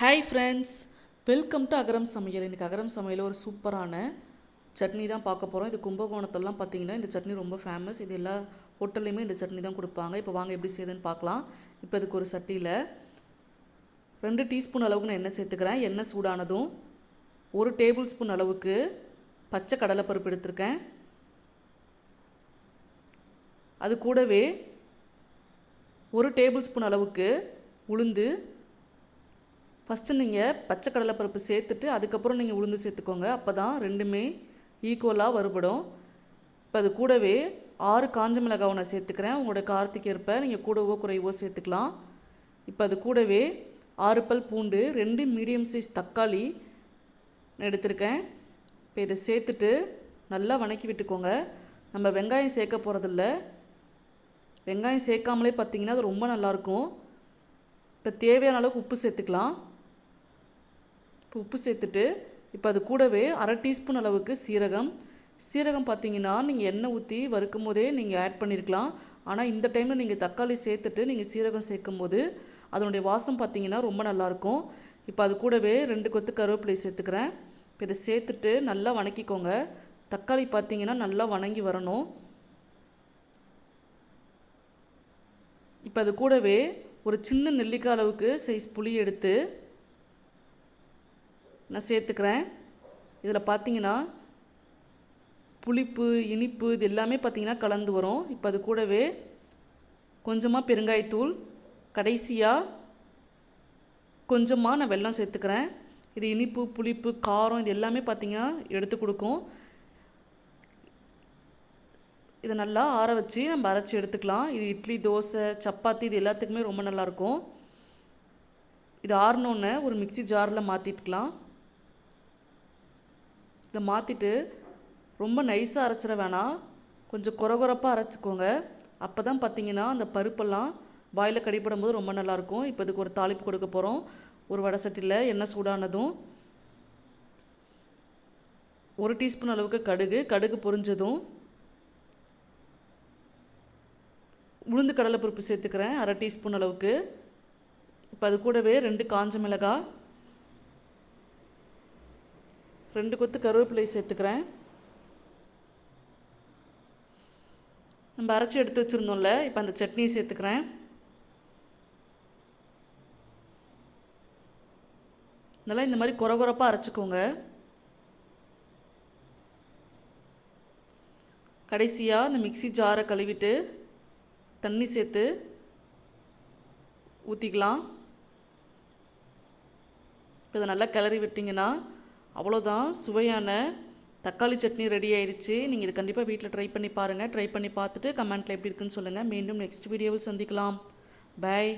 Hi friends welcome to Agaram Samayal இன்றைக்கி அகரம் சமையல் ஒரு சூப்பரான சட்னி தான் பார்க்க போகிறோம் இது கும்பகோணத்திலலாம் பார்த்தீங்கன்னா இந்த சட்னி ரொம்ப ஃபேமஸ் இது எல்லா ஹோட்டல்லையுமே இந்த சட்னி தான் கொடுப்பாங்க. இப்போ வாங்க எப்படி செய்யுதுன்னு பார்க்கலாம். இப்போ இதுக்கு ஒரு சட்டியில் ரெண்டு டீஸ்பூன் அளவுக்கு நான் எண்ணெய் சேர்த்துக்கிறேன். எண்ணெய் சூடானதும் ஒரு டேபிள் ஸ்பூன் அளவுக்கு பச்சை கடலைப்பருப்பு எடுத்திருக்கேன். அது கூடவே ஒரு டேபிள் ஸ்பூன் அளவுக்கு உளுந்து ஃபஸ்ட்டு நீங்கள் பச்சை கடலைப்பருப்பு சேர்த்துட்டு அதுக்கப்புறம் நீங்கள் உளுந்து சேர்த்துக்கோங்க. அப்போ தான் ரெண்டுமே ஈக்குவலாக வருபடும் இப்போ அது கூடவே ஆறு காஞ்ச மிளகாவை நான் சேர்த்துக்கிறேன். உங்களோட காரத்துக்கு ஏற்ப நீங்கள் கூடவோ குறைவோ சேர்த்துக்கலாம். இப்போ அது கூடவே ஆறு பல் பூண்டு ரெண்டு மீடியம் சைஸ் தக்காளி நான் எடுத்திருக்கேன். இப்போ இதை சேர்த்துட்டு நல்லா வணக்கி விட்டுக்கோங்க. நம்ம வெங்காயம் சேர்க்க போகிறதில்ல வெங்காயம் சேர்க்காமலே பார்த்தீங்கன்னா அது ரொம்ப நல்லாயிருக்கும் இப்போ தேவையான அளவுக்கு உப்பு சேர்த்துக்கலாம். இப்போ உப்பு சேர்த்துட்டு இப்போ அது கூடவே அரை டீஸ்பூன் அளவுக்கு சீரகம். சீரகம் பார்த்தீங்கன்னா நீங்கள் எண்ணெய் ஊற்றி வறுக்கும் போதே நீங்கள் ஆட் பண்ணியிருக்கலாம் ஆனால் இந்த டைமில் நீங்கள் தக்காளி சேர்த்துட்டு நீங்கள் சீரகம் சேர்க்கும் போது அதனுடைய வாசம் பார்த்தீங்கன்னா ரொம்ப நல்லாயிருக்கும் இப்போ அது கூடவே ரெண்டு கொத்து கருவேப்பிலை சேர்த்துக்கிறேன். இப்போ இதை சேர்த்துட்டு நல்லா வணக்கிக்கோங்க. தக்காளி பார்த்தீங்கன்னா நல்லா வணங்கி வரணும். இப்போ அது கூடவே ஒரு சின்ன நெல்லிக்காய் அளவுக்கு சைஸ் புளி எடுத்து நான் சேர்த்துக்கிறேன். இதில் பார்த்தீங்கன்னா புளிப்பு இனிப்பு இது எல்லாமே பார்த்திங்கன்னா கலந்து வரும். இப்போ அது கூடவே கொஞ்சமாக பெருங்காயத்தூள் கடைசியாக கொஞ்சமாக நான் வெல்லம் சேர்த்துக்கிறேன். இது இனிப்பு புளிப்பு காரம் இது எல்லாமே பார்த்திங்கன்னா எடுத்து கொடுக்கும். இதை நல்லா ஆற வச்சு நம்ம அரைச்சி எடுத்துக்கலாம். இது இட்லி தோசை சப்பாத்தி இது எல்லாத்துக்குமே ரொம்ப நல்லாயிருக்கும். இது ஆறினோன்னே ஒரு மிக்சி ஜாரில் மாற்றிட்டுக்கலாம் இதை மாற்றிட்டு ரொம்ப நைஸாக அரைச்சிட வேணாம். கொஞ்சம் குறகுறப்பாக அரைச்சிக்கோங்க. அப்போ தான் பார்த்தீங்கன்னா அந்த பருப்பெல்லாம் வாயில் கடிப்படும் போது ரொம்ப நல்லாயிருக்கும் இப்போ இதுக்கு ஒரு தாளிப்பு கொடுக்க போகிறோம் ஒரு வடை சட்டியில் எண்ணெய் சூடானதும் ஒரு டீஸ்பூன் அளவுக்கு கடுகு. கடுகு பொரிஞ்சதும் உளுந்து கடலைப்பருப்பு சேர்த்துக்கிறேன். அரை டீஸ்பூன் அளவுக்கு. இப்போ அது கூடவே ரெண்டு காஞ்ச மிளகாய் ரெண்டு கொத்து கருவேப்பிலை சேர்த்துக்கிறேன். நம்ம அரைச்சி எடுத்து வச்சுருந்தோம்ல இப்போ அந்த சட்னியை சேர்த்துக்கிறேன். நல்லா இந்த மாதிரி குறை குறைப்பாக அரைச்சிக்கோங்க. கடைசியாக இந்த மிக்சி ஜாரை கழுவிட்டு தண்ணி சேர்த்து ஊற்றிக்கலாம் இப்போ இதை நல்லா கிளறி விட்டிங்கன்னா அவ்வளோதான் சுவையான தக்காளி சட்னி ரெடி ஆயிடுச்சு நீங்கள் இது கண்டிப்பாக வீட்டில் ட்ரை பண்ணி பாருங்கள் ட்ரை பண்ணி பார்த்துட்டு கமெண்ட்டில் எப்படி இருக்குன்னு சொல்லுங்கள் மீண்டும் நெக்ஸ்ட் வீடியோவில் சந்திக்கலாம். பாய்